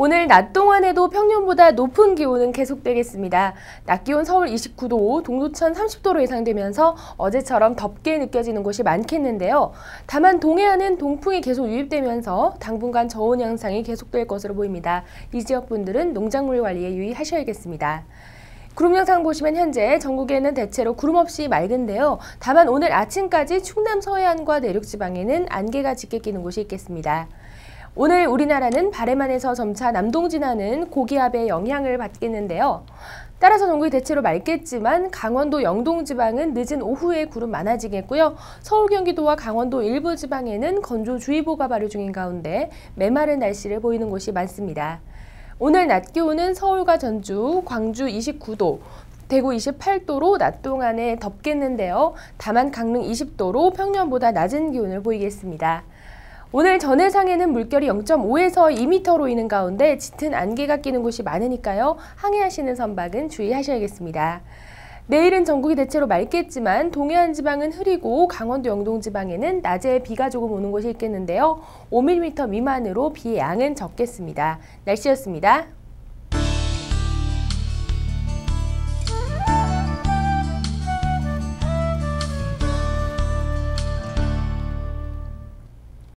오늘 낮 동안에도 평년보다 높은 기온은 계속되겠습니다. 낮 기온 서울 29도, 동두천 30도로 예상되면서 어제처럼 덥게 느껴지는 곳이 많겠는데요. 다만 동해안은 동풍이 계속 유입되면서 당분간 저온 양상이 계속될 것으로 보입니다. 이 지역 분들은 농작물 관리에 유의하셔야겠습니다. 구름 영상 보시면 현재 전국에는 대체로 구름 없이 맑은데요. 다만 오늘 아침까지 충남 서해안과 내륙 지방에는 안개가 짙게 끼는 곳이 있겠습니다. 오늘 우리나라는 바래만에서 점차 남동 진하는 고기압의 영향을 받겠는데요. 따라서 전국이 대체로 맑겠지만 강원도 영동 지방은 늦은 오후에 구름 많아지겠고요. 서울 경기도와 강원도 일부 지방에는 건조주의보가 발효 중인 가운데 메마른 날씨를 보이는 곳이 많습니다. 오늘 낮 기온은 서울과 전주, 광주 29도, 대구 28도로 낮 동안에 덥겠는데요. 다만 강릉 20도로 평년보다 낮은 기온을 보이겠습니다. 오늘 전해상에는 물결이 0.5에서 2m로 이는 가운데 짙은 안개가 끼는 곳이 많으니까요. 항해하시는 선박은 주의하셔야겠습니다. 내일은 전국이 대체로 맑겠지만 동해안 지방은 흐리고 강원도 영동 지방에는 낮에 비가 조금 오는 곳이 있겠는데요. 5mm 미만으로 비의 양은 적겠습니다. 날씨였습니다.